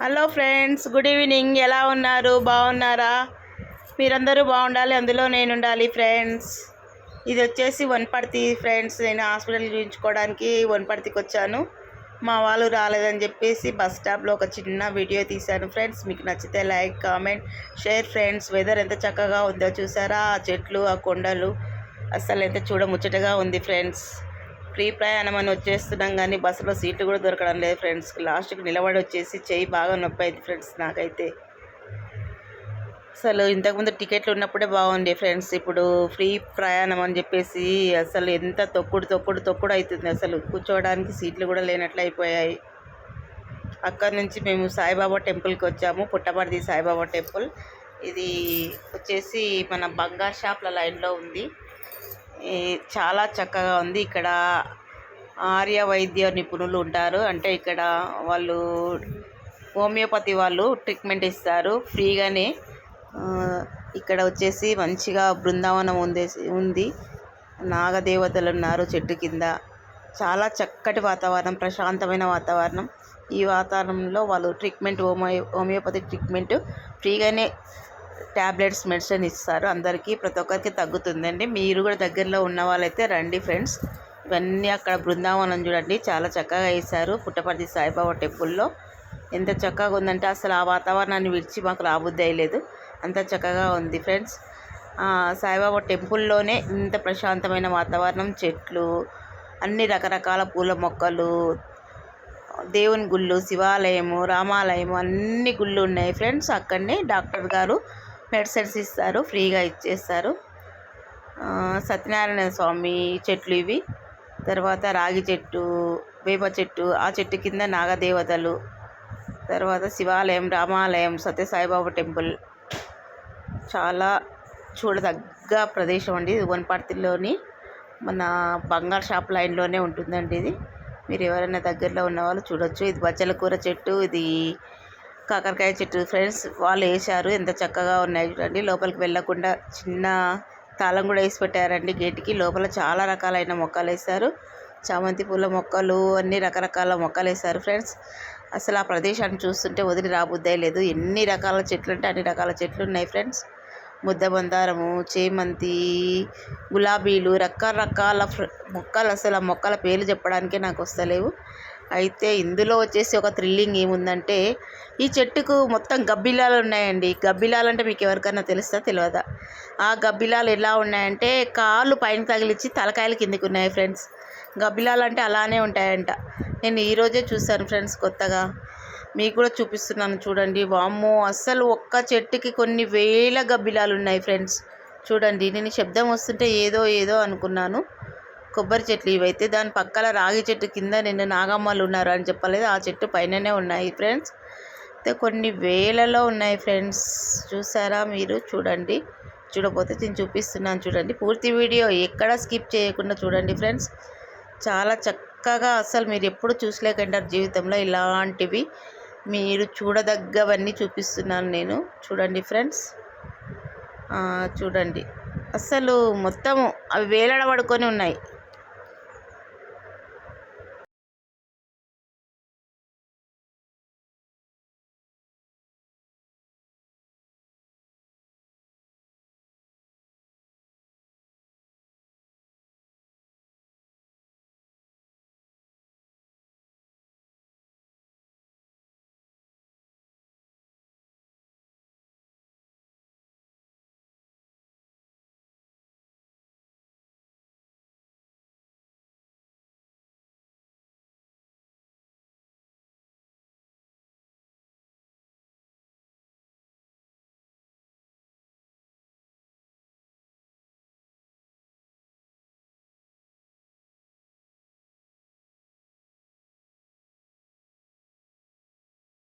Hello friends good evening. ఎలా ఉన్నారు? బాగున్నారా? మీరందరూ బాగుండాలి అందులో నేను ఉండాలి ఫ్రెండ్స్. ఇది వచ్చేసి వనపర్తి ఫ్రెండ్స్. నేను హాస్పిటల్ చూపించుకోవడానికి వనపర్తికి వచ్చాను. మా వాళ్ళు రాలేదని చెప్పేసి బస్ స్టాప్లో ఒక చిన్న వీడియో తీశాను ఫ్రెండ్స్. మీకు నచ్చితే like comment share friends. Weather ఎంత చక్కగా ఉందో చూసారా? ఆ చెట్లు ఆ కొండలు. అసలు ఎంత చూడముచ్చటగా ఉంది ఫ్రెండ్స్. ఫ్రీ ప్రయాణం అని వచ్చేస్తున్నాం కానీ బస్సులో సీట్లు కూడా దొరకడం లేదు ఫ్రెండ్స్. లాస్ట్కి నిలబడి వచ్చేసి చెయ్యి బాగా నొప్పి అయింది ఫ్రెండ్స్ నాకైతే. అసలు ఇంతకుముందు టికెట్లు ఉన్నప్పుడే బాగుండే ఫ్రెండ్స్. ఇప్పుడు ఫ్రీ ప్రయాణం అని చెప్పేసి అసలు ఎంత తొక్కుడు తొక్కుడు తొక్కుడు అవుతుంది అసలు. కూర్చోవడానికి సీట్లు కూడా లేనట్లు అయిపోయాయి. అక్కడ నుంచి మేము సాయిబాబా టెంపుల్కి వచ్చాము పుట్టపర్తి సాయిబాబా టెంపుల్. ఇది వచ్చేసి మన బంగారు షాప్ల లైన్లో ఉంది. చాలా చక్కగా ఉంది. ఇక్కడ ఆర్య వైద్య నిపుణులు ఉంటారు. అంటే ఇక్కడ వాళ్ళు హోమియోపతి వాళ్ళు ట్రీట్మెంట్ ఇస్తారు ఫ్రీగానే. ఇక్కడ వచ్చేసి మంచిగా బృందావనం ఉంది ఉంది. నాగదేవతలు ఉన్నారు చెట్టు కింద. చాలా చక్కటి వాతావరణం ప్రశాంతమైన వాతావరణం. ఈ వాతావరణంలో వాళ్ళు ట్రీట్మెంట్ హోమియో హోమియోపతి ట్రీట్మెంట్ ఫ్రీగానే ట్యాబ్లెట్స్ మెడిసిన్ ఇస్తారు. అందరికీ ప్రతి ఒక్కరికి తగ్గుతుందండి. మీరు కూడా దగ్గరలో ఉన్న వాళ్ళైతే రండి ఫ్రెండ్స్. ఇవన్నీ అక్కడ బృందావనం చూడండి. చాలా చక్కగా వేశారు. పుట్టపర్తి సాయిబాబా టెంపుల్లో. ఎంత చక్కగా ఉందంటే అసలు ఆ వాతావరణాన్ని విడిచి మాకు రాబుద్ది అయ్యలేదు. అంత చక్కగా ఉంది ఫ్రెండ్స్. సాయిబాబా టెంపుల్లోనే ఇంత ప్రశాంతమైన వాతావరణం. చెట్లు అన్ని రకరకాల పూల మొక్కలు దేవుని గుళ్ళు శివాలయము రామాలయము అన్ని గుళ్ళు ఉన్నాయి ఫ్రెండ్స్. అక్కడనే డాక్టర్ గారు మెడిసిన్స్ ఇస్తారు ఫ్రీగా ఇచ్చేస్తారు. సత్యనారాయణ స్వామి చెట్లు ఇవి. తర్వాత రాగి చెట్టు వేప చెట్టు ఆ చెట్టు కింద నాగదేవతలు. తర్వాత శివాలయం రామాలయం సత్యసాయిబాబా టెంపుల్. చాలా చూడదగ్గ ప్రదేశం అండి ఇది. వనపర్తిలోని మన బంగారు షాప్ లైన్లోనే ఉంటుందండి ఇది. మీరు ఎవరైనా దగ్గరలో ఉన్న వాళ్ళు చూడొచ్చు. ఇది బచ్చల కూర చెట్టు ఇది కాకరకాయ చెట్టు. ఫ్రెండ్స్ వాళ్ళు వేశారు. ఎంత చక్కగా ఉన్నాయి చూడండి. లోపలికి వెళ్ళకుండా చిన్న తాళం కూడా వేసి పెట్టారండి. గేట్కి లోపల చాలా రకాలైన మొక్కలు వేశారు. చామంతి పూల మొక్కలు అన్ని రకరకాల మొక్కలు వేశారు ఫ్రెండ్స్. అసలు ఆ ప్రదేశాన్ని చూస్తుంటే వదిలి రాబుద్దే లేదు. ఎన్ని రకాల చెట్లు అంటే అన్ని రకాల చెట్లు ఉన్నాయి ఫ్రెండ్స్. ముద్ద మందారము చేమంతి గులాబీలు రకరకాల మొక్కలు. అసలు ఆ మొక్కల పేర్లు చెప్పడానికే నాకు వస్తలేవు. అయితే ఇందులో వచ్చేసి ఒక థ్రిల్లింగ్ ఏముందంటే ఈ చెట్టుకు మొత్తం గబ్బిలాలు ఉన్నాయండి. గబ్బిలాలు అంటే మీకు ఎవరికైనా తెలుస్తా తెలియదా? ఆ గబ్బిలాలు ఎలా ఉన్నాయంటే కాళ్ళు పైన తగిలిచ్చి తలకాయలు కిందికి ఉన్నాయి ఫ్రెండ్స్. గబ్బిలాలు అంటే అలానే ఉంటాయంట. నేను ఈరోజే చూశాను ఫ్రెండ్స్ కొత్తగా. మీకు కూడా చూపిస్తున్నాను చూడండి. వామ్మో అస్సలు ఒక్క చెట్టుకి కొన్ని వేల గబ్బిలాలు ఉన్నాయి ఫ్రెండ్స్. చూడండి నేను శబ్దం వస్తుంటే ఏదో ఏదో అనుకున్నాను. కొబ్బరి చెట్లు ఇవైతే దాని పక్కల రాగి చెట్టు కింద నిన్న నాగమ్మలు ఉన్నారు అని చెప్పలేదు. ఆ చెట్టు పైననే ఉన్నాయి ఫ్రెండ్స్. అయితే కొన్ని వేలలో ఉన్నాయి ఫ్రెండ్స్. చూసారా మీరు? చూడండి. చూడపోతే నేను చూపిస్తున్నాను చూడండి. పూర్తి వీడియో ఎక్కడ స్కిప్ చేయకుండా చూడండి ఫ్రెండ్స్. చాలా చక్కగా అసలు మీరు ఎప్పుడు చూసలేకంటారు జీవితంలో ఇలాంటివి. మీరు చూడదగ్గవన్నీ చూపిస్తున్నాను నేను. చూడండి ఫ్రెండ్స్. చూడండి. అసలు మొత్తము అవి వేలాడబడుకొని ఉన్నాయి.